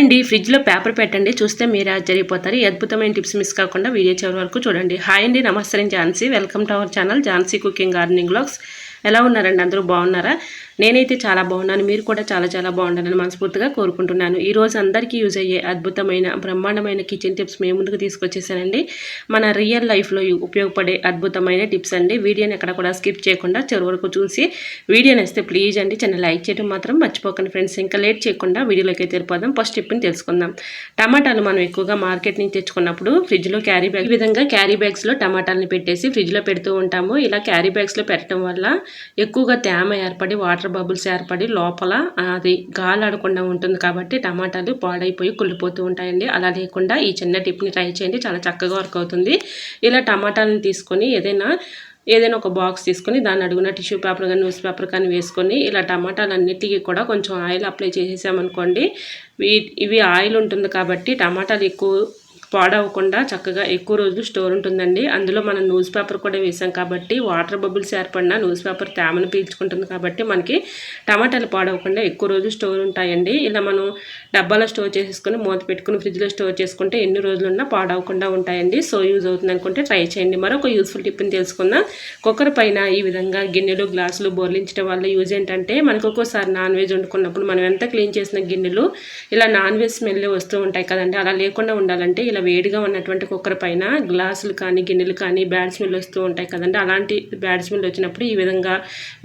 అండి ఫ్రిడ్జ్లో పేపర్ పెట్టండి చూస్తే మీరు ఆశ్చర్యపోతారు. ఈ అద్భుతమైన టిప్స్ మిస్ కాకుండా వీడియో చివరి వరకు చూడండి. హాయ్ అండి నమస్తే Jhansi. Welcome to our channel Jhansi cooking gardening blogs ఎలా ఉన్నారండి? అందరూ బాగున్నారా? నేనైతే చాలా బాగున్నాను. మీరు కూడా చాలా చాలా బాగుండాలని మనస్ఫూర్తిగా కోరుకుంటున్నాను. ఈరోజు అందరికీ యూజ్ అయ్యే అద్భుతమైన బ్రహ్మాండమైన కిచెన్ టిప్స్ మేము ముందుకు తీసుకొచ్చేసానండి. మన రియల్ లైఫ్లో ఉపయోగపడే అద్భుతమైన టిప్స్ అండి. వీడియోని ఎక్కడ కూడా స్కిప్ చేయకుండా చివరి వరకు చూసి వీడియోని వస్తే ప్లీజ్ అండి చిన్న లైక్ చేయడం మాత్రం మర్చిపోకండి ఫ్రెండ్స్ ఇంకా లేట్ చేయకుండా వీడియోలోకి అయితే వెళ్ళిపోదాం. ఫస్ట్ టిప్ని తెలుసుకుందాం. టమాటాలు మనం ఎక్కువగా మార్కెట్ నుంచి తెచ్చుకున్నప్పుడు ఫ్రిడ్జ్లో క్యారీ బ్యాగ్ ఈ విధంగా క్యారీ బ్యాగ్స్లో టమాటాలని పెట్టేసి ఫ్రిడ్జ్లో పెడుతూ ఉంటాము. ఇలా క్యారీ బ్యాగ్స్లో పెట్టడం వల్ల ఎక్కువగా తేమ ఏర్పడి వాటర్ బబుల్స్ ఏర్పడి లోపల అది గాలి ఆడకుండా ఉంటుంది కాబట్టి టమాటాలు పాడైపోయి కుళ్ళిపోతూ ఉంటాయండి. అలా లేకుండా ఈ చిన్న టిప్ని ట్రై చేయండి. చాలా చక్కగా వర్క్ అవుతుంది. ఇలా టమాటాలను తీసుకొని ఏదైనా ఏదైనా ఒక బాక్స్ తీసుకొని దాన్ని అడుగున టిష్యూ పేపర్ కానీ న్యూస్ పేపర్ కానీ వేసుకొని ఇలా టమాటాలన్నిటికీ కూడా కొంచెం ఆయిల్ అప్లై చేసేసామనుకోండి ఇవి ఆయిల్ ఉంటుంది కాబట్టి టమాటాలు ఎక్కువ పాడవకుండా చక్కగా ఎక్కువ రోజులు స్టోర్ ఉంటుందండి. అందులో మనం న్యూస్ పేపర్ కూడా వేసాం కాబట్టి వాటర్ బబుల్స్ ఏర్పడిన న్యూస్ పేపర్ తేమను పీల్చుకుంటుంది కాబట్టి మనకి టమాటాలు పాడవకుండా ఎక్కువ రోజులు స్టోర్ ఉంటాయండి. ఇలా మనం డబ్బాలో స్టోర్ చేసేసుకుని మూత పెట్టుకుని ఫ్రిడ్జ్లో స్టోర్ చేసుకుంటే ఎన్ని రోజులున్నా పాడవకుండా ఉంటాయండి. సో యూజ్ అవుతుంది అనుకుంటే ట్రై చేయండి. మరొక యూస్ఫుల్ టిప్ని తెలుసుకుందాం. కుక్కర్ పైన ఈ విధంగా గిన్నెలు గ్లాసులు బోర్లించడం వల్ల యూజ్ ఏంటంటే మనకు ఒక్కోసారి నాన్ వెజ్ వండుకున్నప్పుడు మనం ఎంత క్లీన్ చేసిన గిన్నెలు ఇలా నాన్ వెజ్ స్మెల్ వస్తూ ఉంటాయి కదండి. అలా లేకుండా ఉండాలంటే ఇలా వేడిగా ఉన్నటువంటి కుక్కర్ పైన గ్లాసులు కానీ గిన్నెలు కానీ బ్యాడ్ స్మెల్ వస్తూ ఉంటాయి కదండి. అలాంటి బ్యాడ్ స్మెల్ వచ్చినప్పుడు ఈ విధంగా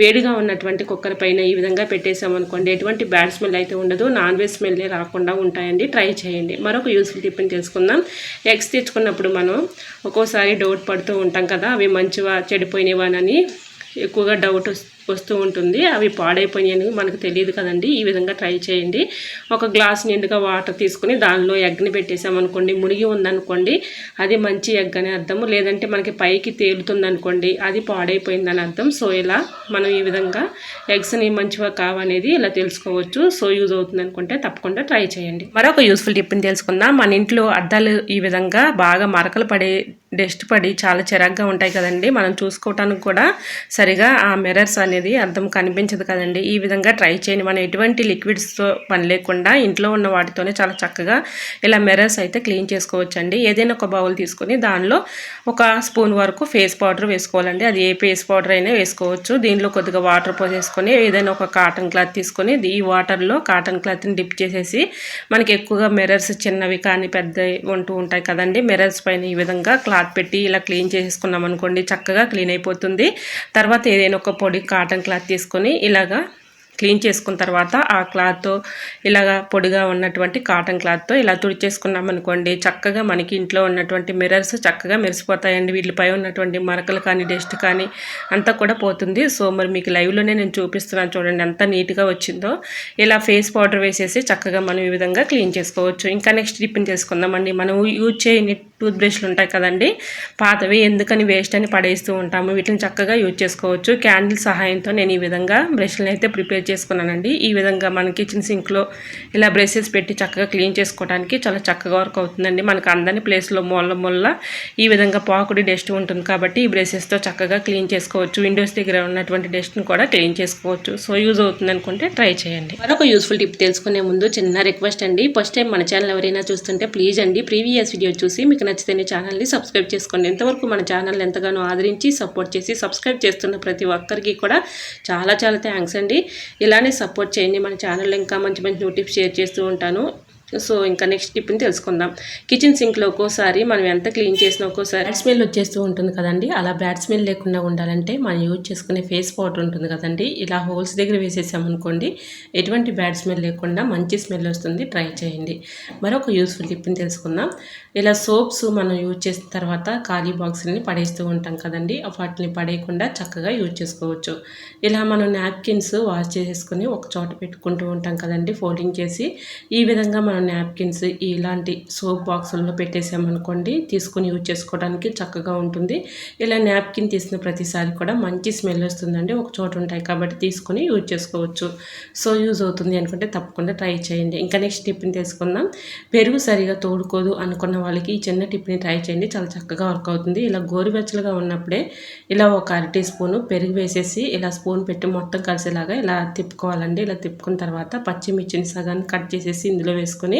వేడిగా ఉన్నటువంటి కుక్కర్ పైన ఈ విధంగా పెట్టేసామనుకోండి ఎటువంటి బ్యాడ్ స్మెల్ అయితే ఉండదు. నాన్ వెజ్ స్మెల్ రాకుండా ఉంటాయండి. ట్రై చేయండి. మరొక యూస్ఫుల్ టిఫిన్ తెలుసుకుందాం ఎగ్స్ తెచ్చుకున్నప్పుడు మనం ఒక్కోసారి డౌట్ పడుతూ ఉంటాం కదా అవి మంచివా చెడిపోయినవానని ఎక్కువగా డౌట్ వస్తుంది వస్తూ ఉంటుంది. అవి పాడైపోయాయని మనకు తెలియదు కదండి. ఈ విధంగా ట్రై చేయండి. ఒక గ్లాస్ నిండుగా వాటర్ తీసుకుని దానిలో ఎగ్ని పెట్టేసామనుకోండి మునిగి ఉందనుకోండి అది మంచి ఎగ్ అని అర్థం లేదంటే మనకి పైకి తేలుతుంది అనుకోండి అది పాడైపోయిందని అర్థం. సో ఇలా మనం ఈ విధంగా ఎగ్స్ని మంచిగా కావనేది ఇలా తెలుసుకోవచ్చు. సో యూజ్ అవుతుంది అనుకుంటే తప్పకుండా ట్రై చేయండి. మరొక యూస్ఫుల్ టిప్ని తెలుసుకుందాం. మన ఇంట్లో అద్దాలు ఈ విధంగా బాగా మరకలు పడే డస్ట్ పడి చాలా చిరాగ్గా ఉంటాయి కదండి. మనం చూసుకోవటానికి కూడా సరిగా ఆ మిరర్స్ అనేది అర్థం కనిపించదు కదండి. ఈ విధంగా ట్రై చేయండి. మనం ఎటువంటి లిక్విడ్స్తో పని లేకుండా ఇంట్లో ఉన్న వాటితోనే చాలా చక్కగా ఇలా మిరర్స్ అయితే క్లీన్ చేసుకోవచ్చండి. ఏదైనా ఒక బౌల్ తీసుకొని దానిలో ఒక స్పూన్ వరకు ఫేస్ పౌడర్ వేసుకోవాలండి. అది ఏ ఫేస్ పౌడర్ అయినా వేసుకోవచ్చు. దీనిలో కొద్దిగా వాటర్ పోసేసుకొని ఏదైనా ఒక కాటన్ క్లాత్ తీసుకొని ఈ వాటర్లో కాటన్ క్లాత్ని డిప్ చేసేసి మనకి ఎక్కువగా మిరర్స్ చిన్నవి కానీ పెద్దవి ఉంటూ ఉంటాయి కదండి. మిరర్స్ పైన ఈ విధంగా క్లాత్ క్లాత్ పెట్టి ఇలా క్లీన్ చేసుకున్నాం అనుకోండి చక్కగా క్లీన్ అయిపోతుంది. తర్వాత ఏదైనా ఒక పొడి కాటన్ క్లాత్ తీసుకొని ఇలాగా క్లీన్ చేసుకున్న తర్వాత ఆ క్లాత్ ఇలాగా పొడిగా ఉన్నటువంటి కాటన్ క్లాత్తో ఇలా తుడిచేసుకున్నాం అనుకోండి చక్కగా మనకి ఇంట్లో ఉన్నటువంటి మిర్రర్స్ చక్కగా మెరిసిపోతాయండి. వీటిపై ఉన్నటువంటి మరకలు కానీ డస్ట్ కానీ అంతా కూడా పోతుంది. సో మరి మీకు లైవ్లోనే నేను చూపిస్తున్నాను చూడండి ఎంత నీట్గా వచ్చిందో. ఇలా ఫేస్ పౌడర్ వేసేసి చక్కగా మనం ఈ విధంగా క్లీన్ చేసుకోవచ్చు. ఇంకా నెక్స్ట్ టిప్ని చేసుకుందామండి. మనం యూజ్ చేయని టూత్ బ్రష్లు ఉంటాయి కదండి పాతవి ఎందుకని వేస్ట్ అని పడేస్తూ ఉంటాము. వీటిని చక్కగా యూజ్ చేసుకోవచ్చు. క్యాండిల్ సహాయంతో నేను ఈ విధంగా బ్రష్లను అయితే ప్రిపేర్ చేసుకున్నానండి. ఈ విధంగా మన కిచెన్ సింక్లో ఇలా బ్రషెస్ పెట్టి చక్కగా క్లీన్ చేసుకోవడానికి చాలా చక్కగా వర్క్ అవుతుందండి. మనకు అందని ప్లేస్లో మూల మూల ఈ విధంగా పాకుడి డస్ట్ ఉంటుంది కాబట్టి ఈ బ్రషెస్తో చక్కగా క్లీన్ చేసుకోవచ్చు. విండోస్ దగ్గర ఉన్నటువంటి డస్ట్ని కూడా క్లీన్ చేసుకోవచ్చు. సో యూజ్ అవుతుంది అనుకుంటే ట్రై చేయండి. మరొక యూస్ఫుల్ టిప్ తెలుసుకునే ముందు చిన్న రిక్వెస్ట్ అండి. ఫస్ట్ టైం మన ఛానల్ ఎవరైనా చూస్తుంటే ప్లీజ్ అండి ప్రీవియస్ వీడియో చూసి మీకు నచ్చితే ఛానల్ని సబ్స్క్రైబ్ చేసుకోండి. ఎంతవరకు మన ఛానల్ ఎంతగానో ఆదరించి సపోర్ట్ చేసి సబ్స్క్రైబ్ చేస్తున్న ప్రతి ఒక్కరికి కూడా చాలా చాలా థ్యాంక్స్ అండి. ఇలానే సపోర్ట్ చేయండి మన ఛానల్లో ఇంకా మంచి మంచి నోటిఫ్ షేర్ చేస్తూ ఉంటాను. సో ఇంకా నెక్స్ట్ టిప్ని తెలుసుకుందాం. కిచెన్ సింక్లో ఒక్కోసారి మనం ఎంత క్లీన్ చేసినా ఒక్కోసారి బ్యాడ్ స్మెల్ వచ్చేస్తూ ఉంటుంది కదండి. అలా బ్యాడ్ స్మెల్ లేకుండా ఉండాలంటే మనం యూజ్ చేసుకునే ఫేస్ పౌడర్ ఉంటుంది కదండి. ఇలా హోల్స్ దగ్గర వేసేసామనుకోండి ఎటువంటి బ్యాడ్ స్మెల్ లేకుండా మంచి స్మెల్ వస్తుంది. ట్రై చేయండి. మరొక యూస్ఫుల్ టిప్ని తెలుసుకుందాం. ఇలా సోప్స్ మనం యూజ్ చేసిన తర్వాత ఖాళీ బాక్స్ని పడేస్తూ ఉంటాం కదండి. వాటిని పడేయకుండా చక్కగా యూజ్ చేసుకోవచ్చు. ఇలా మనం నాప్కిన్స్ వాష్ చేసేసుకొని ఒక చోట పెట్టుకుంటూ ఉంటాం కదండి. ఫోల్డింగ్ చేసి ఈ విధంగా మనం నాప్కిన్స్ ఇలాంటి సోప్ బాక్సుల్లో పెట్టేసామనుకోండి తీసుకొని యూజ్ చేసుకోవడానికి చక్కగా ఉంటుంది. ఇలా నాప్కిన్ తీసిన ప్రతిసారి కూడా మంచి స్మెల్ వస్తుందండి. ఒక చోట ఉంటాయి కాబట్టి తీసుకొని యూజ్ చేసుకోవచ్చు. సో యూజ్ అవుతుంది అనుకుంటే తప్పకుండా ట్రై చేయండి. ఇంకా నెక్స్ట్ టిప్ని తీసుకుందాం. పెరుగు సరిగా తోడుకోదు అనుకున్న వాళ్ళకి ఈ చిన్న టిప్ని ట్రై చేయండి. చాలా చక్కగా వర్క్ అవుతుంది. ఇలా గోరువెచ్చలుగా ఉన్నప్పుడే ఇలా ఒక అర టీ స్పూను పెరుగు వేసేసి ఇలా స్పూన్ పెట్టి మొత్తం కలిసేలాగా ఇలా తిప్పుకోవాలండి. ఇలా తిప్పుకున్న తర్వాత పచ్చిమిర్చిని సగాన్ని కట్ చేసేసి ఇందులో వేసుకొని పెట్టేసుకొని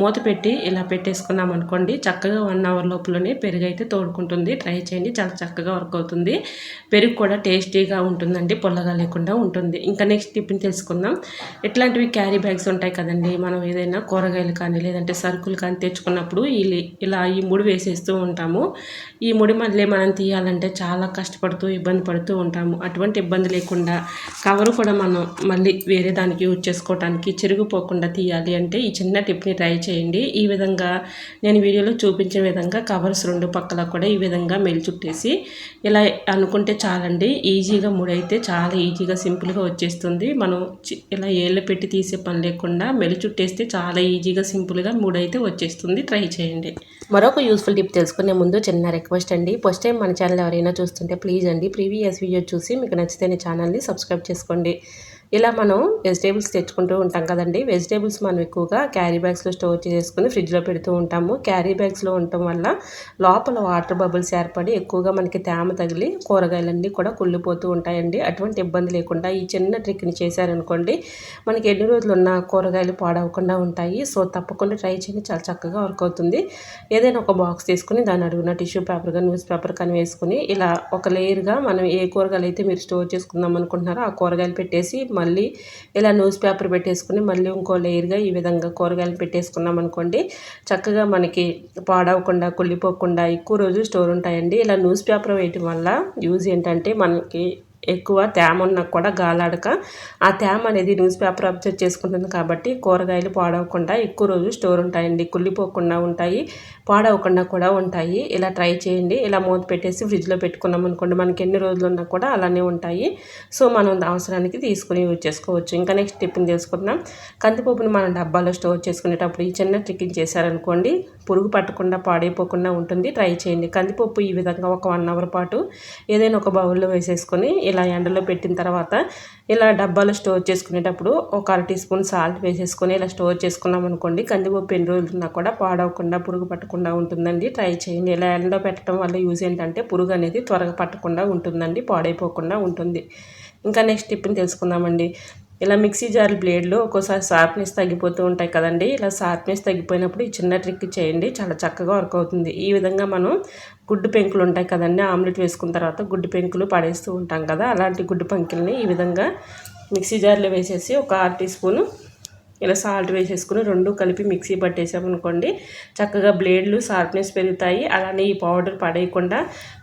మూత పెట్టి ఇలా పెట్టేసుకున్నాం అనుకోండి చక్కగా వన్ అవర్ లోపలనే పెరుగు అయితే తోడుకుంటుంది. ట్రై చేయండి చాలా చక్కగా వర్క్ అవుతుంది. పెరుగు కూడా టేస్టీగా ఉంటుందండి పొల్లగా లేకుండా ఉంటుంది. ఇంకా నెక్స్ట్ టిఫిన్ తెలుసుకుందాం. ఇట్లాంటివి క్యారీ బ్యాగ్స్ ఉంటాయి కదండి మనం ఏదైనా కూరగాయలు కానీ లేదంటే సరుకులు కానీ తెచ్చుకున్నప్పుడు ఇలా ఈ ముడి వేసేస్తూ ఉంటాము. ఈ ముడి మళ్ళీ మనం తీయాలంటే చాలా కష్టపడుతూ ఇబ్బంది పడుతూ ఉంటాము. అటువంటి ఇబ్బంది లేకుండా కవరు కూడా మనం మళ్ళీ వేరే దానికి యూజ్ చేసుకోవడానికి చెరిగిపోకుండా తీయాలి అంటే ఈ చిన్న టిప్ని ట్రై చేయండి. ఈ విధంగా నేను వీడియోలో చూపించిన విధంగా కవర్స్ రెండు పక్కల కూడా ఈ విధంగా మెలి చుట్టేసి ఇలా అనుకుంటే చాలండి. ఈజీగా ముడైతే చాలా ఈజీగా సింపుల్గా వచ్చేస్తుంది. మనం ఇలా ఏళ్ళు పెట్టి తీసే పని లేకుండా మెలి చుట్టేస్తే చాలా ఈజీగా సింపుల్గా ముడైతే వచ్చేస్తుంది. ట్రై చేయండి. మరొక యూస్ఫుల్ టిప్ తెలుసుకునే ముందు చిన్న రిక్వెస్ట్ అండి. ఫస్ట్ టైం మన ఛానల్ ఎవరైనా చూస్తుంటే ప్లీజ్ అండి ప్రీవియస్ వీడియో చూసి మీకు నచ్చితే ఛానల్ని సబ్స్క్రైబ్ చేసుకోండి. ఇలా మనం వెజిటేబుల్స్ తెచ్చుకుంటూ ఉంటాం కదండి. వెజిటేబుల్స్ మనం ఎక్కువగా క్యారీ బ్యాగ్స్లో స్టోర్ చేసుకుని ఫ్రిడ్జ్లో పెడుతూ ఉంటాము. క్యారీ బ్యాగ్స్లో ఉండటం వల్ల లోపల వాటర్ బబుల్స్ ఏర్పడి ఎక్కువగా మనకి తేమ తగిలి కూరగాయలన్నీ కూడా కుళ్ళిపోతూ ఉంటాయండి. అటువంటి ఇబ్బంది లేకుండా ఈ చిన్న ట్రిక్ని చేశారనుకోండి మనకి ఎన్ని రోజులు ఉన్న కూరగాయలు పాడవకుండా ఉంటాయి. సో తప్పకుండా ట్రై చేయండి. చాలా చక్కగా వర్క్ అవుతుంది. ఏదైనా ఒక బాక్స్ తీసుకుని దాని అడుగున టిష్యూ పేపర్ కానీ న్యూస్ పేపర్ కానీ వేసుకుని ఇలా ఒక లేయర్గా మనం ఏ కూరగాయలు అయితే మీరు స్టోర్ చేసుకుందాం అనుకుంటున్నారో ఆ కూరగాయలు పెట్టేసి మళ్ళీ ఇలా న్యూస్ పేపర్ పెట్టేసుకుని మళ్ళీ ఇంకో లేయర్గా ఈ విధంగా కూరగాయలు పెట్టేసుకున్నాం అనుకోండి చక్కగా మనకి పాడవకుండా కుళ్ళిపోకుండా ఎక్కువ రోజులు స్టోర్ ఉంటాయండి. ఇలా న్యూస్ పేపర్ వేయటం వల్ల యూజ్ ఏంటంటే మనకి ఎక్కువ తేమ ఉన్నా కూడా గాలాడక ఆ తేమ అనేది న్యూస్ పేపర్ అబ్జర్వ్ చేసుకుంటుంది కాబట్టి కూరగాయలు పాడవకుండా ఎక్కువ రోజు స్టోర్ ఉంటాయండి కుళ్ళిపోకుండా ఉంటాయి. పాడవకుండా కూడా ఉంటాయి. ఇలా ట్రై చేయండి. ఇలా మూత పెట్టేసి ఫ్రిడ్జ్లో పెట్టుకున్నాం అనుకోండి మనకి ఎన్ని రోజులు ఉన్నా కూడా అలానే ఉంటాయి. సో మనం అవసరానికి తీసుకుని యూజ్ చేసుకోవచ్చు. ఇంకా నెక్స్ట్ టిఫిన్ తీసుకుందాం కందిపప్పుని మనం డబ్బాలో స్టోర్ చేసుకునేటప్పుడు ఈ చిన్న టిఫిన్ చేశారనుకోండి పురుగు పట్టకుండా పాడైపోకుండా ఉంటుంది. ట్రై చేయండి. కందిపప్పు ఈ విధంగా ఒక వన్ అవర్ పాటు ఏదైనా ఒక బౌల్లో వేసేసుకొని ఇలా ఎండలో పెట్టిన తర్వాత ఇలా డబ్బాలో స్టోర్ చేసుకునేటప్పుడు ఒక అర టీ స్పూన్ సాల్ట్ వేసేసుకొని ఇలా స్టోర్ చేసుకున్నాం అనుకోండి కందిపప్పు ఎన్ని రోజులున్నా కూడా పాడవకుండా పురుగు పట్టకుండా ఉంటుందండి. ట్రై చేయండి. ఇలా ఎండలో పెట్టడం వల్ల యూజ్ ఏంటంటే పురుగు అనేది త్వరగా పట్టకుండా ఉంటుందండి పాడైపోకుండా ఉంటుంది. ఇంకా నెక్స్ట్ టిప్ని తెలుసుకుందామండి. ఇలా మిక్సీ జార్ బ్లేడ్లో ఒక్కోసారి షార్ప్నెస్ తగ్గిపోతూ ఉంటాయి కదండి. ఇలా షార్ప్నెస్ తగ్గిపోయినప్పుడు ఈ చిన్న ట్రిక్ చేయండి. చాలా చక్కగా వర్క్ అవుతుంది. ఈ విధంగా మనం గుడ్డు పెంకులు ఉంటాయి కదండి. ఆమ్లెట్ వేసుకున్న తర్వాత గుడ్డు పెంకులు పడేస్తూ ఉంటాం కదా. అలాంటి గుడ్డు పెంకుల్ని ఈ విధంగా మిక్సీ జార్లో వేసేసి ఒక ఆరు టీ స్పూను ఇలా సాల్ట్ వేసేసుకుని రెండు కలిపి మిక్సీ పట్టేసామనుకోండి చక్కగా బ్లేడ్లు షార్ప్నెస్ పెరుగుతాయి. అలానే ఈ పౌడర్ పడేయకుండా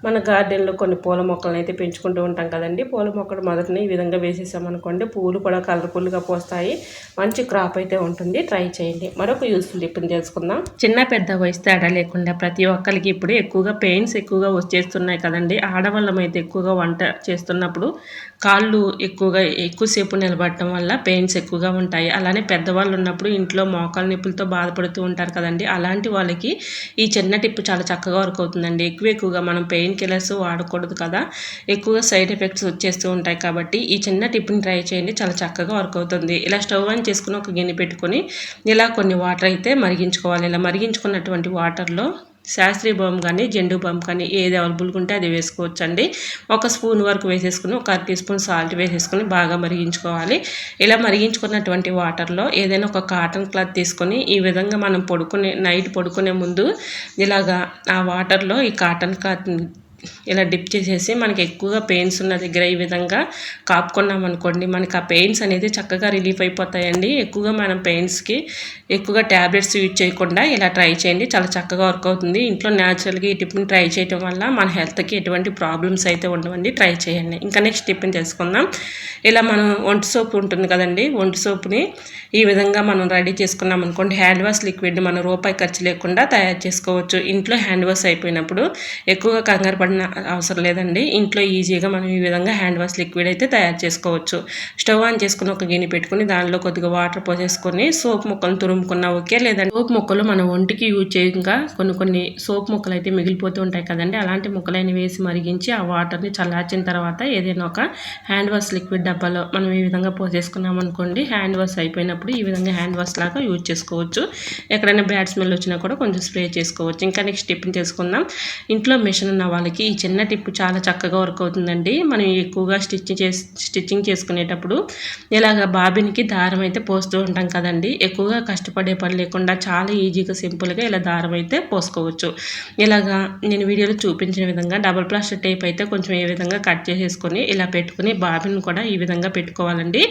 మన గార్డెన్లో కొన్ని పూల మొక్కలను అయితే పెంచుకుంటూ ఉంటాం కదండి. పూల మొక్కలు మొదటిని ఈ విధంగా వేసేసామనుకోండి పూలు కూడా కలర్ఫుల్గా పోస్తాయి. మంచి క్రాప్ అయితే ఉంటుంది. ట్రై చేయండి. మరొక యూస్ఫుల్ ఇప్పుడు తెలుసుకుందాం. చిన్న పెద్ద వయసు తేడా లేకుండా ప్రతి ఒక్కరికి ఇప్పుడు ఎక్కువగా పెయిన్స్ ఎక్కువగా వచ్చేస్తున్నాయి కదండి. ఆడవాళ్ళం అయితే ఎక్కువగా వంట చేస్తున్నప్పుడు కాళ్ళు ఎక్కువగా ఎక్కువసేపు నిలబడటం వల్ల పెయిన్స్ ఎక్కువగా ఉంటాయి. అలానే పెద్దవాళ్ళు ఉన్నప్పుడు ఇంట్లో మోకాలు నొప్పులతో బాధపడుతూ ఉంటారు కదండి. అలాంటి వాళ్ళకి ఈ చిన్న టిప్ చాలా చక్కగా వర్క్ అవుతుందండి. ఎక్కువ ఎక్కువగా మనం పెయిన్ కిల్లర్స్ వాడకూడదు కదా. ఎక్కువగా సైడ్ ఎఫెక్ట్స్ వచ్చేస్తూ ఉంటాయి కాబట్టి ఈ చిన్న టిప్ని ట్రై చేయండి. చాలా చక్కగా వర్క్ అవుతుంది. ఇలా స్టవ్ ఆన్ చేసుకుని ఒక గిన్నె పెట్టుకొని ఇలా కొన్ని వాటర్ అయితే మరిగించుకోవాలి. ఇలా మరిగించుకున్నటువంటి వాటర్లో శాస్త్రీయ బామ్ కానీ జెండు బామ్ కానీ ఏది అవైలబుల్గా ఉంటే అది వేసుకోవచ్చు అండి ఒక స్పూన్ వరకు వేసేసుకుని ఒక అర టీ స్పూన్ సాల్ట్ వేసేసుకుని బాగా మరిగించుకోవాలి. ఇలా మరిగించుకున్నటువంటి వాటర్లో ఏదైనా ఒక కాటన్ క్లాత్ తీసుకొని ఈ విధంగా మనం పడుకునే నైట్ పడుకునే ముందు ఇలాగా ఆ వాటర్లో ఈ కాటన్ క్లాత్ ఇలా డిప్ చేసేసి మనకి ఎక్కువగా పెయిన్స్ ఉన్న దగ్గర ఈ విధంగా కాపుకున్నాం అనుకోండి మనకి ఆ పెయిన్స్ అనేది చక్కగా రిలీఫ్ అయిపోతాయండి. ఎక్కువగా మనం పెయిన్స్కి ఎక్కువగా ట్యాబ్లెట్స్ యూజ్ చేయకుండా ఇలా ట్రై చేయండి. చాలా చక్కగా వర్క్ అవుతుంది. ఇంట్లో న్యాచురల్గా ఈ టిప్ని ట్రై చేయడం వల్ల మన హెల్త్కి ఎటువంటి ప్రాబ్లమ్స్ అయితే ఉండవండి. ట్రై చేయండి. ఇంకా నెక్స్ట్ టిప్ని తెలుసుకుందాం. ఇలా మనం ఒంటి సోప్ ఉంటుంది కదండి ఒంటి సోప్ని ఈ విధంగా మనం రెడీ చేసుకున్నాం అనుకోండి హ్యాండ్ వాష్ లిక్విడ్ మనం రూపాయి ఖర్చు లేకుండా తయారు చేసుకోవచ్చు. ఇంట్లో హ్యాండ్ వాష్ అయిపోయినప్పుడు ఎక్కువగా కంగారు పడిన అవసరం లేదండి. ఇంట్లో ఈజీగా మనం ఈ విధంగా హ్యాండ్ వాష్ లిక్విడ్ అయితే తయారు చేసుకోవచ్చు. స్టవ్ ఆన్ చేసుకుని ఒక గిన్నె పెట్టుకుని దానిలో కొద్దిగా వాటర్ పోసేసుకొని సోప్ ముక్కలు తురుముకున్నా ఓకే. లేదండి సోప్ ముక్కలు మన ఒంటికి యూజ్ చేయగా కొన్ని కొన్ని సోప్ ముక్కలు అయితే మిగిలిపోతూ ఉంటాయి కదండి. అలాంటి ముక్కలైన వేసి మరిగించి ఆ వాటర్ని చల్లార్చిన తర్వాత ఏదైనా ఒక హ్యాండ్ వాష్ లిక్విడ్ డబ్బాలో మనం ఈ విధంగా పోసేసుకున్నాం అనుకోండి హ్యాండ్ వాష్ అయిపోయినప్పుడు ఈ విధంగా హ్యాండ్ వాష్ లాగా యూజ్ చేసుకోవచ్చు. ఎక్కడైనా బ్యాడ్ స్మెల్ వచ్చినా కూడా కొంచెం స్ప్రే చేసుకోవచ్చు. ఇంకా నెక్స్ట్ టిఫిన్ చేసుకుందాం ఇంట్లో మిషన్ ఉన్న వాళ్ళకి మనకి ఈ చిన్న టిప్ చాలా చక్కగా వర్క్ అవుతుందండి. మనం ఎక్కువగా స్టిచ్చింగ్ చేసి స్టిచ్చింగ్ చేసుకునేటప్పుడు ఇలాగ బాబిన్కి దారం అయితే పోస్తూ ఉంటాం కదండి. ఎక్కువగా కష్టపడే పని లేకుండా చాలా ఈజీగా సింపుల్గా ఇలా దారం అయితే పోసుకోవచ్చు. ఇలాగా నేను వీడియోలో చూపించిన విధంగా డబల్ ప్లాస్టర్ టేప్ అయితే కొంచెం ఏ విధంగా కట్ చేసేసుకొని ఇలా పెట్టుకుని బాబిన్ కూడా ఈ విధంగా పెట్టుకోవాలండి.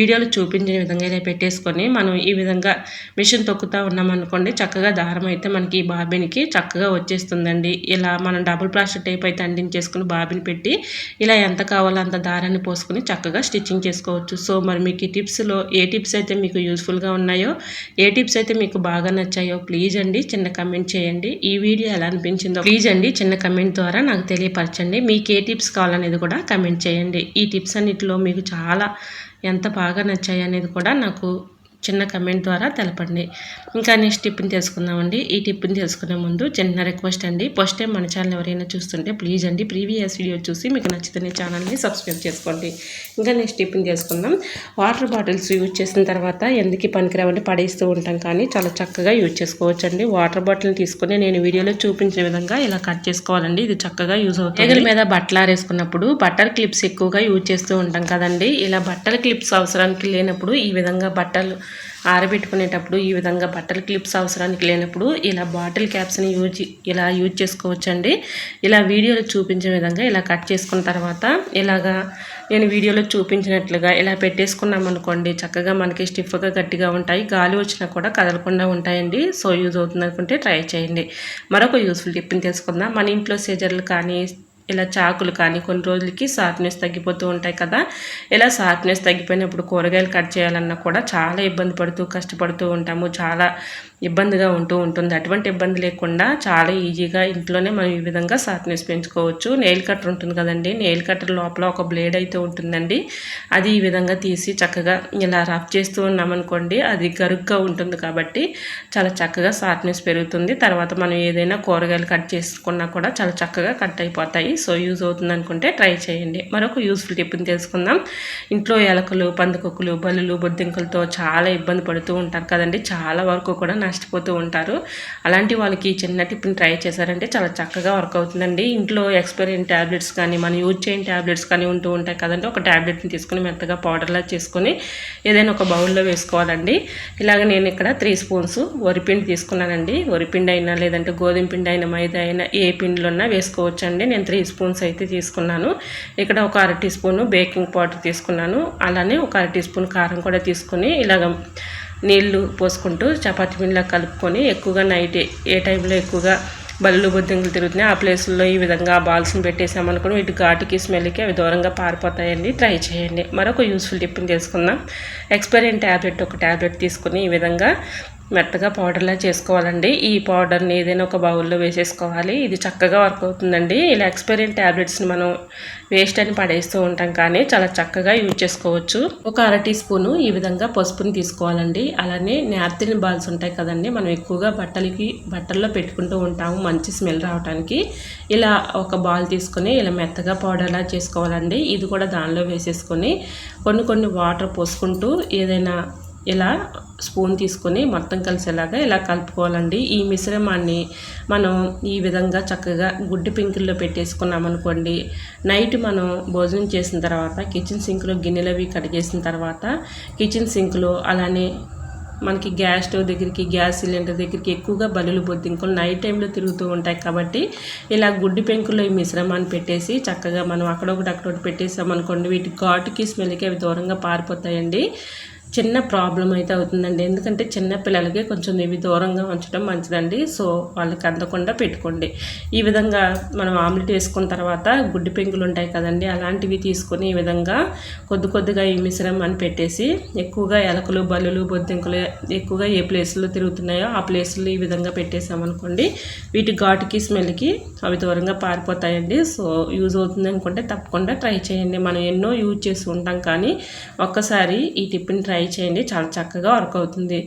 వీడియోలో చూపించిన విధంగా ఇలా పెట్టేసుకొని మనం ఈ విధంగా మిషన్ తొక్కుతూ ఉన్నామనుకోండి చక్కగా దారం అయితే మనకి ఈ బాబిన్కి చక్కగా వచ్చేస్తుందండి. ఇలా మనం డబుల్ ప్లాస్టర్ టేప్ అయితే అందించేసుకుని బాబిన్ పెట్టి ఇలా ఎంత కావాలో అంత దారాన్ని పోసుకొని చక్కగా స్టిచ్చింగ్ చేసుకోవచ్చు. సో మరి మీకు ఈ టిప్స్లో ఏ టిప్స్ అయితే మీకు యూస్ఫుల్గా ఉన్నాయో ఏ టిప్స్ అయితే మీకు బాగా నచ్చాయో ప్లీజ్ అండి చిన్న కమెంట్ చేయండి. ఈ వీడియో ఎలా అనిపించిందో ప్లీజ్ అండి చిన్న కమెంట్ ద్వారా నాకు తెలియపరచండి. మీకు ఏ టిప్స్ కావాలనేది కూడా కమెంట్ చేయండి. ఈ టిప్స్ అన్నిటిలో మీకు చాలా ఎంత బాగా నచ్చాయి అనేది కూడా నాకు చిన్న కమెంట్ ద్వారా తెలపండి. ఇంకా నెక్స్ట్ టిప్ని తెలుసుకుందామండి. ఈ టిప్ని తెలుసుకునే ముందు చిన్న రిక్వెస్ట్ అండి. ఫస్ట్ టైం మన ఛానల్ ఎవరైనా చూస్తుంటే ప్లీజ్ అండి ప్రీవియస్ వీడియో చూసి మీకు నచ్చితే ఛానల్ని సబ్స్క్రైబ్ చేసుకోండి. ఇంకా నెక్స్ట్ టిప్ని తెలుసుకుందాం. వాటర్ బాటిల్స్ యూజ్ చేసిన తర్వాత ఎందుకు పనికిరావంటే పడేస్తూ ఉంటాం కానీ చాలా చక్కగా యూజ్ చేసుకోవచ్చండి. వాటర్ బాటిల్ని తీసుకొని నేను వీడియోలో చూపించిన విధంగా ఇలా కట్ చేసుకోవాలండి. ఇది చక్కగా యూజ్ అవుతుంది. ఎగల మీద బట్టలు ఆరేసుకున్నప్పుడు బట్టల క్లిప్స్ ఎక్కువగా యూజ్ చేస్తూ ఉంటాం కదండి. ఇలా బట్టల క్లిప్స్ అవసరానికి లేనప్పుడు ఈ విధంగా బట్టలు ఆరబెట్టుకునేటప్పుడు ఈ విధంగా బట్టల క్లిప్స్ అవసరానికి లేనప్పుడు ఇలా బాటిల్ క్యాప్స్ని యూజ్ ఇలా యూజ్ చేసుకోవచ్చండి. ఇలా వీడియోలో చూపించిన విధంగా ఇలా కట్ చేసుకున్న తర్వాత ఇలాగా నేను వీడియోలో చూపించినట్లుగా ఇలా పెట్టేసుకున్నాం అనుకోండి చక్కగా మనకి స్టిఫ్గా గట్టిగా ఉంటాయి గాలి వచ్చినా కూడా కదలకుండా ఉంటాయండి. సో యూజ్ అవుతుంది అనుకుంటే ట్రై చేయండి. మరొక యూస్ఫుల్ టిప్ని తెలుసుకుందాం. మన ఇంట్లో సీజర్లు కానీ ఇలా చాకులు కానీ కొన్ని రోజులకి షార్ప్నెస్ తగ్గిపోతూ ఉంటాయి కదా. ఇలా షార్ప్నెస్ తగ్గిపోయినప్పుడు కూరగాయలు కట్ చేయాలన్నా కూడా చాలా ఇబ్బంది పడుతూ కష్టపడుతూ ఉంటాము. చాలా ఇబ్బందిగా ఉంటూ ఉంటుంది. అటువంటి ఇబ్బంది లేకుండా చాలా ఈజీగా ఇంట్లోనే మనం ఈ విధంగా షార్ప్నెస్ పెంచుకోవచ్చు. నెయిల్ కట్టర్ ఉంటుంది కదండి. నెయిల్ కట్టర్ లోపల ఒక బ్లేడ్ అయితే ఉంటుందండి. అది ఈ విధంగా తీసి చక్కగా ఇలా రఫ్ చేస్తూ ఉన్నామనుకోండి అది గరుగ్గా ఉంటుంది కాబట్టి చాలా చక్కగా షార్ప్నెస్ పెరుగుతుంది. తర్వాత మనం ఏదైనా కూరగాయలు కట్ చేసుకున్నా కూడా చాలా చక్కగా కట్ అయిపోతాయి. సో యూజ్ అవుతుంది అనుకుంటే ట్రై చేయండి. మరొక యూస్ఫుల్ టిప్ని తెలుసుకుందాం. ఇంట్లో ఎలకలు పందుకొక్కులు బల్లులు బొద్దింకలతో చాలా ఇబ్బంది పడుతూ ఉంటారు కదండి. చాలా వరకు కూడా నష్టపోతూ ఉంటారు. అలాంటి వాళ్ళకి చిన్న టిప్ని ట్రై చేశారంటే చాలా చక్కగా వర్క్ అవుతుందండి. ఇంట్లో ఎక్స్పైరీ ట్యాబ్లెట్స్ కానీ మనం యూజ్ చేయని ట్యాబ్లెట్స్ కానీ ఉంటూ ఉంటాయి కదండి. ఒక ట్యాబ్లెట్ని తీసుకుని మెత్తగా పౌడర్లా చేసుకొని ఏదైనా ఒక బౌల్లో వేసుకోవాలండి. ఇలాగ నేను ఇక్కడ త్రీ స్పూన్స్ వరిపిండి తీసుకున్నానండి. వరిపిండి అయినా లేదంటే గోధుమ పిండి అయినా మైదా అయినా ఏ పిండిలో ఉన్నా వేసుకోవచ్చండి. నేను త్రీ స్పూన్స్ అయితే తీసుకున్నాను. ఇక్కడ ఒక అర టీ స్పూన్ బేకింగ్ పౌడర్ తీసుకున్నాను. అలానే ఒక అర టీ స్పూన్ కారం కూడా తీసుకొని ఇలాగ నీళ్ళు పోసుకుంటూ చపాతి పిండిలా కలుపుకొని ఎక్కువగా నైట్ ఏ టైంలో ఎక్కువగా బల్లులు బొద్దింకులు తిరుగుతున్నాయి ఆ ప్లేస్లో ఈ విధంగా బాల్స్ని పెట్టేసామనుకుని వీటి ఘాటుకి స్మెల్కి అవి దూరంగా పారిపోతాయండి. ట్రై చేయండి. మరొక యూస్ఫుల్ టిప్ని తెలుసుకుందాం ఎక్స్పైరిన్ ట్యాబ్లెట్ ఒక ట్యాబ్లెట్ తీసుకుని ఈ విధంగా మెత్తగా పౌడర్లా చేసుకోవాలండి. ఈ పౌడర్ని ఏదైనా ఒక బౌల్లో వేసేసుకోవాలి. ఇది చక్కగా వర్క్ అవుతుందండి. ఇలా ఎక్స్పైరిన్ ట్యాబ్లెట్స్ని మనం వేస్ట్ అని పడేస్తూ ఉంటాం కానీ చాలా చక్కగా యూజ్ చేసుకోవచ్చు. ఒక అర టీ స్పూను ఈ విధంగా పసుపుని తీసుకోవాలండి. అలానే నాప్తిన్ బాల్స్ ఉంటాయి కదండి. మనం ఎక్కువగా బట్టలకి బట్టల్లో పెట్టుకుంటూ ఉంటాము మంచి స్మెల్ రావడానికి ఇలా ఒక బాల్ తీసుకొని ఇలా మెత్తగా పౌడర్లా చేసుకోవాలండి. ఇది కూడా దానిలో వేసేసుకొని కొన్ని కొన్ని వాటర్ పోసుకుంటూ ఏదైనా ఇలా స్పూన్ తీసుకొని మొత్తం కలిసేలాగా ఇలా కలుపుకోవాలండి. ఈ మిశ్రమాన్ని మనం ఈ విధంగా చక్కగా గుడ్డి పింకుల్లో పెట్టేసుకున్నామనుకోండి నైట్ మనం భోజనం చేసిన తర్వాత కిచెన్ సింక్లో గిన్నెలు అవి కడిగేసిన తర్వాత కిచెన్ సింక్లో అలానే మనకి గ్యాస్ స్టవ్ దగ్గరికి గ్యాస్ సిలిండర్ దగ్గరికి ఎక్కువగా బలులు బొద్దింకులు నైట్ టైంలో తిరుగుతూ ఉంటాయి కాబట్టి ఇలా గుడ్డి పెంకులో ఈ మిశ్రమాన్ని పెట్టేసి చక్కగా మనం అక్కడొకటి అక్కడొకటి పెట్టేసామనుకోండి వీటి ఘాటుకి స్మెల్కి అవి దూరంగా పారిపోతాయండి. చిన్న ప్రాబ్లం అయితే అవుతుందండి. ఎందుకంటే చిన్న పిల్లలకి కొంచెం ఇవి దూరంగా ఉంచడం మంచిదండి. సో వాళ్ళకి అందకుండా పెట్టుకోండి. ఈ విధంగా మనం ఆమ్లెట్ వేసుకున్న తర్వాత గుడ్డి పెంకులు ఉంటాయి కదండి అలాంటివి తీసుకొని ఈ విధంగా కొద్ది కొద్దిగా ఈ మిశ్రమాన్ని పెట్టేసి ఎక్కువగా ఎలకలు బల్లులు బొద్దింకలు ఎక్కువగా ఏ ప్లేసుల్లో తిరుగుతున్నాయో ఆ ప్లేసులు ఈ విధంగా పెట్టేసామనుకోండి వీటి ఘాటుకి స్మెల్కి అవి దూరంగా పారిపోతాయండి. సో యూజ్ అవుతుంది అనుకుంటే తప్పకుండా ట్రై చేయండి. మనం ఎన్నో యూజ్ చేసి ఉంటాం కానీ ఒక్కసారి ఈ టిప్ని ట్రై ట్రై చేయండి. చాలా చక్కగా వర్క్ అవుతుంది.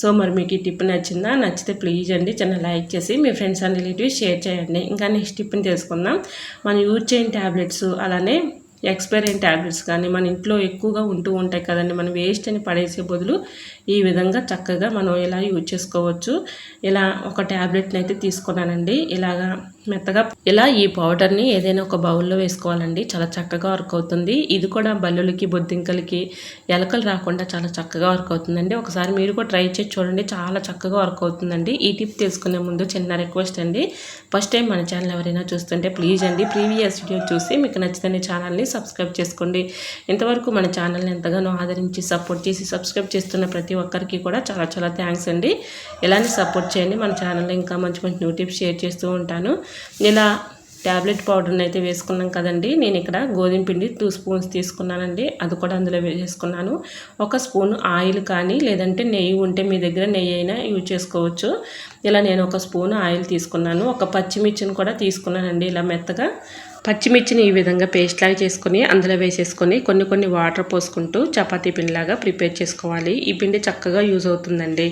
సో మరి మీకు ఈ టిప్ నచ్చిందా? నచ్చితే ప్లీజ్ అండి. చిన్న లైక్ చేసి మీ ఫ్రెండ్స్ అండ్ రిలేటివ్స్ షేర్ చేయండి. ఇంకా నెక్స్ట్ టిప్ని తెలుసుకుందాం. మనం యూజ్ చేయని ట్యాబ్లెట్స్ అలానే ఎక్స్పైర్ అయిన ట్యాబ్లెట్స్ కానీ మన ఇంట్లో ఎక్కువగా ఉంటూ ఉంటాయి కదండి. మనం వేస్ట్ అని పడేసే బదులు ఈ విధంగా చక్కగా మనం ఇలా యూజ్ చేసుకోవచ్చు? ఇలా ఒక ట్యాబ్లెట్ని అయితే తీసుకున్నానండి. ఇలాగా మెత్తగా ఇలా ఈ పౌడర్ని ఏదైనా ఒక బౌల్లో వేసుకోవాలండి. చాలా చక్కగా వర్క్ అవుతుంది. ఇది కూడా బల్లులకి బొద్దింకలకి ఎలకలు రాకుండా చాలా చక్కగా వర్క్ అవుతుందండి. ఒకసారి మీరు కూడా ట్రై చేసి చూడండి. చాలా చక్కగా వర్క్ అవుతుందండి. ఈ టిప్ తెలుసుకునే ముందు చిన్న రిక్వెస్ట్ అండి. ఫస్ట్ టైం మన ఛానల్ ఎవరైనా చూస్తుంటే ప్లీజ్ అండి ప్రీవియస్ వీడియో చూసి మీకు నచ్చితే ఛానల్ని సబ్స్క్రైబ్ చేసుకోండి. ఇంతవరకు మన ఛానల్ని ఎంతగానో ఆదరించి సపోర్ట్ చేసి సబ్స్క్రైబ్ చేస్తున్న ప్రతి ఒక్కరికి కూడా చాలా చాలా థ్యాంక్స్ అండి. ఇలానే సపోర్ట్ చేయండి. మన ఛానల్లో ఇంకా మంచి మంచి న్యూ టిప్స్ షేర్ చేస్తూ ఉంటాను. ఇలా ట్యాబ్లెట్ పౌడర్ని అయితే వేసుకున్నాం కదండి. నేను ఇక్కడ గోధుమ పిండి టూ స్పూన్స్ తీసుకున్నానండి. అది కూడా అందులో వేసుకున్నాను ఒక స్పూన్ ఆయిల్ కానీ లేదంటే నెయ్యి ఉంటే మీ దగ్గర నెయ్యి అయినా యూజ్ చేసుకోవచ్చు. ఇలా నేను ఒక స్పూన్ ఆయిల్ తీసుకున్నాను. ఒక పచ్చిమిర్చిని కూడా తీసుకున్నానండి ఇలా మెత్తగా. పచ్చిమిర్చిని ఈ విధంగా పేస్ట్ లాగా చేసుకొని అందులో వేసేసుకొని కొన్ని కొన్ని వాటర్ పోసుకుంటూ చపాతీ పిండిలాగా ప్రిపేర్ చేసుకోవాలి. ఈ పిండి చక్కగా యూజ్ అవుతుందండి.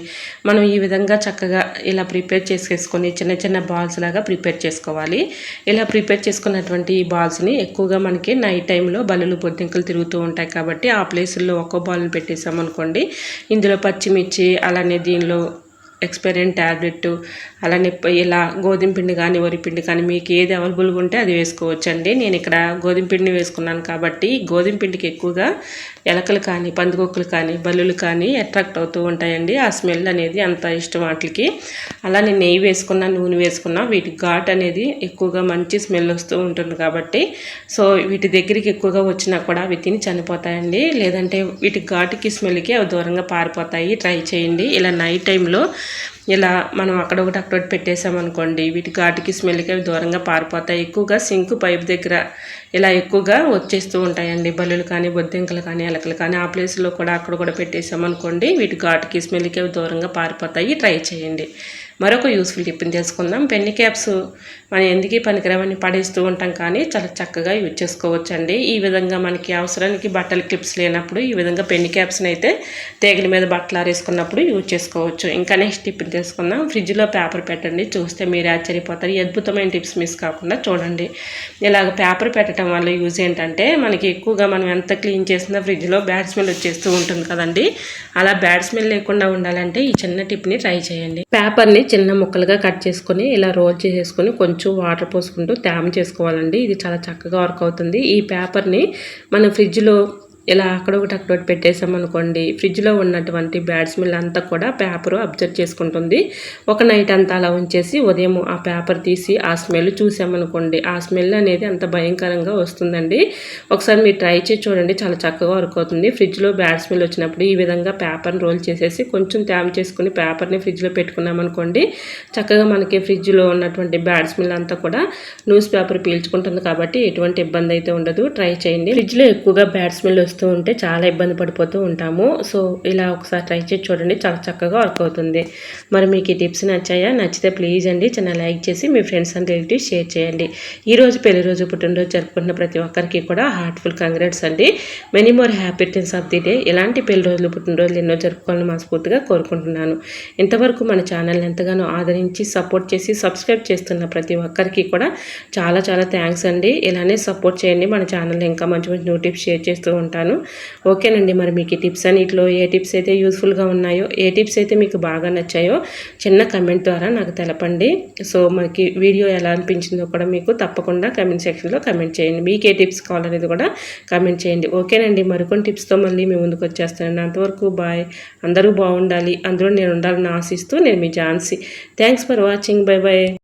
మనం ఈ విధంగా చక్కగా ఇలా ప్రిపేర్ చేసేసుకొని చిన్న చిన్న బాల్స్ లాగా ప్రిపేర్ చేసుకోవాలి. ఇలా ప్రిపేర్ చేసుకున్నటువంటి ఈ బాల్స్ని ఎక్కువగా మనకి నైట్ టైంలో బల్లులు బొద్దింకలు తిరుగుతూ ఉంటాయి కాబట్టి ఆ ప్లేసుల్లో ఒక్కో బాల్ని పెట్టేసామనుకోండి ఇందులో పచ్చిమిర్చి అలానే దీనిలో ఎక్స్పైరియన్ ట్యాబ్లెట్ అలానే ఇలా గోధుమ పిండి కానీ వరి పిండి కానీ మీకు ఏది అవైలబుల్గా ఉంటే అది వేసుకోవచ్చండి. నేను ఇక్కడ గోధుమ పిండిని వేసుకున్నాను కాబట్టి గోధుమ పిండికి ఎక్కువగా ఎలకలు కానీ పందుకొక్కులు కానీ బల్లులు కానీ అట్రాక్ట్ అవుతూ ఉంటాయండి. ఆ స్మెల్ అనేది అంత ఇష్టం వాటికి. అలానే నెయ్యి వేసుకున్న నూనె వేసుకున్న వీటి ఘాట్ అనేది ఎక్కువగా మంచి స్మెల్ వస్తూ ఉంటుంది కాబట్టి సో వీటి దగ్గరికి ఎక్కువగా వచ్చినా కూడా అవి తిని చనిపోతాయండి. లేదంటే వీటి ఘాటుకి స్మెల్కి అవి దూరంగా పారిపోతాయి. ట్రై చేయండి. ఇలా నైట్ టైంలో ఇలా మనం అక్కడ ఒకటి అక్కడొకటి పెట్టేసామనుకోండి వీటి ఘాటుకి స్మెల్కి అవి దూరంగా పారిపోతాయి. ఎక్కువగా సింక్ పైప్ దగ్గర ఇలా ఎక్కువగా వచ్చేస్తూ ఉంటాయండి. బల్లులు కానీ బొద్దింకలు కానీ ఎలకలు కానీ ఆ ప్లేస్లో కూడా అక్కడ కూడా పెట్టేసామనుకోండి వీటి ఘాటుకి స్మెల్కి అవి దూరంగా పారిపోతాయి. ట్రై చేయండి. మరొక యూస్ఫుల్ టిప్ని తెలుసుకుందాం. పెన్ని క్యాప్స్ మనం ఎందుకు పనికిరావని పడేస్తూ ఉంటాం కానీ చాలా చక్కగా యూజ్ చేసుకోవచ్చండి. ఈ విధంగా మనకి అవసరానికి బట్టల క్లిప్స్ లేనప్పుడు ఈ విధంగా పెన్ని క్యాప్స్ని అయితే తేగల మీద బట్టలు ఆరేసుకున్నప్పుడు యూజ్ చేసుకోవచ్చు. ఇంకా నెక్స్ట్ టిప్ తెలుసుకుందాం. ఫ్రిడ్జ్లో పేపర్ పెట్టండి. చూస్తే మీరు ఆశ్చర్యపోతారు. అద్భుతమైన టిప్స్ మిస్ కాకుండా చూడండి. ఇలాగ పేపర్ పెట్టడం వల్ల యూజ్ ఏంటంటే మనకి ఎక్కువగా మనం ఎంత క్లీన్ చేసినా ఫ్రిడ్జ్లో బ్యాడ్ స్మెల్ వచ్చేస్తూ ఉంటుంది కదండి. అలా బ్యాడ్ స్మెల్ లేకుండా ఉండాలంటే ఈ చిన్న టిప్ని ట్రై చేయండి. పేపర్ని చిన్న ముక్కలుగా కట్ చేసుకొని ఇలా రోల్ చేసేసుకొని కొంచెం వాటర్ పోసుకుంటూ తేమ చేసుకోవాలండి. ఇది చాలా చక్కగా వర్క్ అవుతుంది. ఈ పేపర్ని మనం ఫ్రిడ్జ్లో ఇలా అక్కడ ఒకటి అక్కడ ఒకటి పెట్టేసామనుకోండి ఫ్రిడ్జ్లో ఉన్నటువంటి బ్యాడ్ స్మెల్ అంతా కూడా పేపర్ అబ్జర్వ్ చేసుకుంటుంది. ఒక నైట్ అంతా అలా ఉంచేసి ఉదయం ఆ పేపర్ తీసి ఆ స్మెల్ చూసామనుకోండి ఆ స్మెల్ అనేది అంత భయంకరంగా వస్తుందండి. ఒకసారి మీరు ట్రై చేసి చూడండి. చాలా చక్కగా వర్క్ అవుతుంది. ఫ్రిడ్జ్లో బ్యాడ్ స్మెల్ వచ్చినప్పుడు ఈ విధంగా పేపర్ని రోల్ చేసేసి కొంచెం ట్యామ్ చేసుకుని పేపర్ని ఫ్రిడ్జ్లో పెట్టుకున్నామనుకోండి చక్కగా మనకి ఫ్రిడ్జ్లో ఉన్నటువంటి బ్యాడ్ స్మెల్ అంతా కూడా న్యూస్ పేపర్ పీల్చుకుంటుంది కాబట్టి ఎటువంటి ఇబ్బంది అయితే ఉండదు. ట్రై చేయండి. ఫ్రిడ్జ్లో ఎక్కువగా బ్యాడ్ స్మెల్ వస్తూ ఉంటే చాలా ఇబ్బంది పడిపోతూ ఉంటాము. సో ఇలా ఒకసారి ట్రై చేసి చూడండి. చాలా చక్కగా వర్క్ అవుతుంది. మరి మీకు ఈ టిప్స్ నచ్చాయా? నచ్చితే ప్లీజ్ అండి. చిన్న లైక్ చేసి మీ ఫ్రెండ్స్ అండ్ రిలేటివ్స్ షేర్ చేయండి. ఈరోజు పెళ్ళి రోజు పుట్టినరోజు జరుపుకుంటున్న ప్రతి ఒక్కరికి కూడా హార్ట్ఫుల్ కంగ్రాట్స్ అండి. Many more happy returns of the day. ఇలాంటి పెళ్ళి రోజులు పుట్టినరోజులు ఎన్నో జరుపుకోవాలని మనస్ఫూర్తిగా కోరుకుంటున్నాను. ఇంతవరకు మన ఛానల్ని ఎంతగానో ఆదరించి సపోర్ట్ చేసి సబ్స్క్రైబ్ చేస్తున్న ప్రతి ఒక్కరికి కూడా చాలా చాలా థ్యాంక్స్ అండి. ఇలానే సపోర్ట్ చేయండి. మన ఛానల్ ఇంకా మంచి మంచి న్యూ టిప్స్ షేర్ చేస్తూ ఉంటాను. అనుకుంటాను ఓకేనండి మరి మీకు ఈ టిప్స్ అన్నిటిలో ఏ టిప్స్ అయితే యూస్ఫుల్గా ఉన్నాయో ఏ టిప్స్ అయితే మీకు బాగా నచ్చాయో చిన్న కమెంట్ ద్వారా నాకు తెలపండి. సో మనకి వీడియో ఎలా అనిపించిందో కూడా మీకు తప్పకుండా కమెంట్ సెక్షన్లో కమెంట్ చేయండి. మీకు ఏ టిప్స్ కావాలనేది కూడా కమెంట్ చేయండి. ఓకేనండి మరికొన్ని టిప్స్తో మళ్ళీ మీ ముందుకు వచ్చేస్తానండి. అంతవరకు బాయ్. అందరూ బాగుండాలి. అందులో నేను ఉండాలని ఆశిస్తూ నేను మీ Jhansi. Thanks for watching. Bye bye